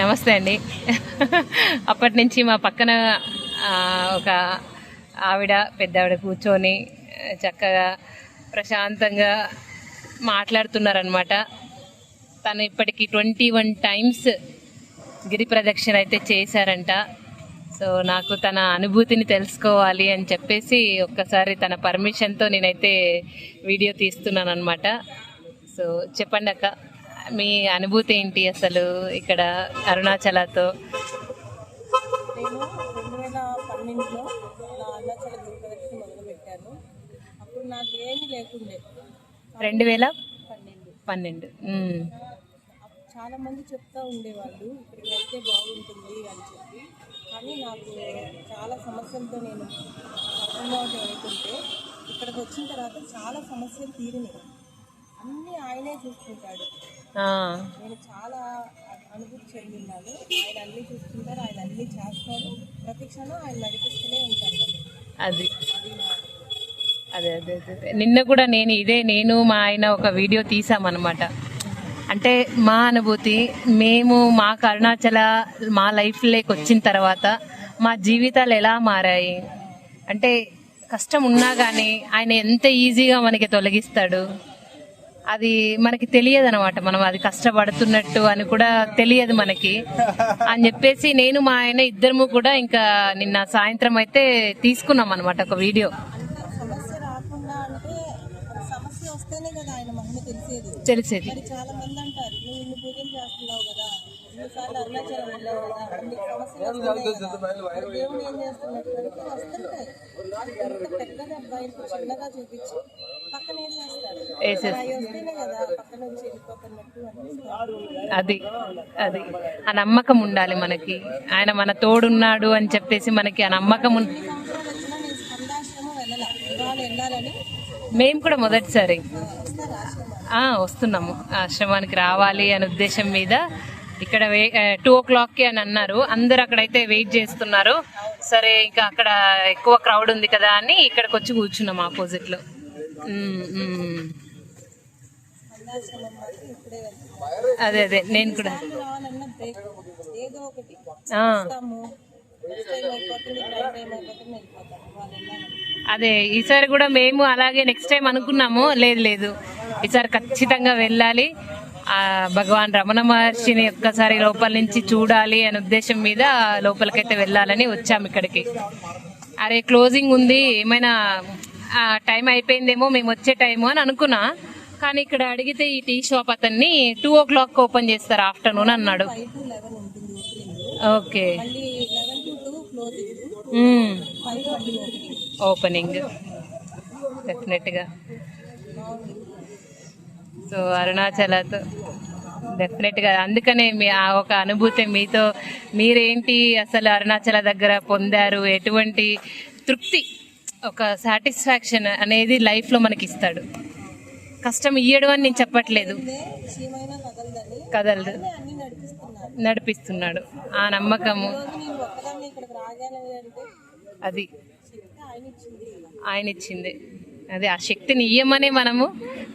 నమస్తే అండి. అప్పటి నుంచి మా పక్కన ఒక ఆవిడ పెద్ద ఆవిడ కూర్చొని చక్కగా ప్రశాంతంగా మాట్లాడుతున్నారనమాట తను ఇప్పటికి ట్వంటీ వన్ టైమ్స్ గిరి ప్రదక్షిణ అయితే చేశారంట. సో నాకు తన అనుభూతిని తెలుసుకోవాలి అని చెప్పేసి ఒక్కసారి తన పర్మిషన్తో నేనైతే వీడియో తీస్తున్నాను అనమాట సో చెప్పండి అక్క మీ అనుభూతి ఏంటి అసలు ఇక్కడ అరుణాచలతో? నేను రెండు వేల పన్నెండులో నా అరుణాచల ప్రదక్షిణ మొదలుపెట్టాను. అప్పుడు నాకు ఏమీ లేకుండే. రెండు వేల పన్నెండు. పన్నెండు చాలా మంది చెప్తా ఉండేవాళ్ళు ఇక్కడికి వెళ్తే బాగుంటుంది అని చెప్పి. కానీ నాకు చాలా సమస్యలతో నేను సఫలంగా వెళ్తుంటే ఇక్కడికి వచ్చిన తర్వాత చాలా సమస్యలు తీరినాయి. అన్నీ ఆయనే చూసుకుంటాడు. నేను చాలా అనుభూతి చెందిన్నాను. ఆయన అన్నీ చూసుకుంటారు ఆయన అన్నీ చేస్తారు. ప్రతి క్షణం ఆయన నడిపిస్తూనే ఉంటారు. అదే. అదే అదే అదే. నిన్న కూడా నేను ఇదే నేను మా ఆయన ఒక వీడియో తీసామన్నమాట. అంటే మా అనుభూతి మేము మా అరుణాచల మా లైఫ్లోకి వచ్చిన తర్వాత మా జీవితాలు ఎలా మారాయి? అంటే కష్టం ఉన్నా కానీ ఆయన ఎంత ఈజీగా మనకి తొలగిస్తాడు? అది మనకి తెలియదు అనమాట మనం అది కష్టపడుతున్నట్టు అని కూడా తెలియదు మనకి. అని చెప్పేసి నేను మా ఆయన ఇద్దరము కూడా ఇంకా నిన్న సాయంత్రం అయితే తీసుకున్నాం అనమాట ఒక వీడియో. తెలిసేది. చూపించి అది అది. ఆ నమ్మకం ఉండాలి మనకి. ఆయన మన తోడున్నాడు అని చెప్పేసి మనకి ఆ నమ్మకం మేము కూడా మొదటిసారి. వస్తున్నాము. ఆశ్రమానికి రావాలి అనే ఉద్దేశం మీద ఇక్కడ టూ ఓ క్లాక్కి అని అన్నారు. అందరు అక్కడైతే వెయిట్ చేస్తున్నారు. సరే ఇంకా అక్కడ ఎక్కువ క్రౌడ్ ఉంది కదా అని ఇక్కడికి వచ్చి కూర్చున్నాం ఆపోజిట్లో అదే అదే నేను కూడా అదే ఈసారి కూడా మేము అలాగే నెక్స్ట్ టైం అనుకున్నాము. లేదు లేదు. ఈసారి ఖచ్చితంగా వెళ్ళాలి. భగవాన్ రమణ మహర్షిని ఒక్కసారి లోపల నుంచి చూడాలి అనే ఉద్దేశం మీద లోపలికైతే వెళ్ళాలని వచ్చాము ఇక్కడికి. అరే క్లోజింగ్ ఉంది. ఏమైనా టైం అయిపోయిందేమో మేము వచ్చే టైము అని అనుకున్నా. కానీ ఇక్కడ అడిగితే ఈ టీ షాప్ అతన్ని టూ ఓ క్లాక్ ఓపెన్ చేస్తారు ఆఫ్టర్నూన్ అన్నాడు. ఓకే. ఓపెనింగ్ డెఫినెట్గా సో అరుణాచలతో డెఫినెట్గా అందుకనే మీ ఆ ఒక అనుభూతి మీతో మీరేంటి అసలు అరుణాచల దగ్గర పొందారు? ఎటువంటి తృప్తి? ఒక సాటిస్ఫాక్షన్ అనేది లైఫ్లో మనకి ఇస్తాడు కష్టం ఇయ్యడం అని నేను చెప్పట్లేదు. కదలదు నడిపిస్తున్నాడు. ఆ నమ్మకము. అది. ఆయన ఇచ్చింది ఆయన ఇచ్చింది అదే ఆ శక్తిని ఇయ్యమనే మనము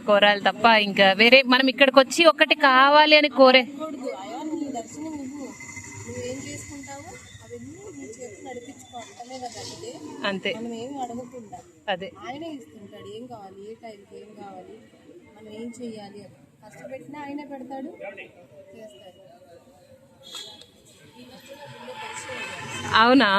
కోరాలి తప్ప ఇంకా వేరే మనం ఇక్కడికి వచ్చి ఒకటి కావాలి అని కోరే నువ్వేం చేసుకుంటావో అవన్నీ నీ చేతి నడిపించుకో అంటనే కదా అంటే అంతే. మనం అడగకుండా. అదే. ఆయనే ఇస్తుంటాడు. ఏం కావాలి? ఏ టైంకి ఏం కావాలి? మనం ఏం చెయ్యాలి అని. కష్టపెట్టినా ఆయనే పెడతాడు చేస్తాడు. అవునా?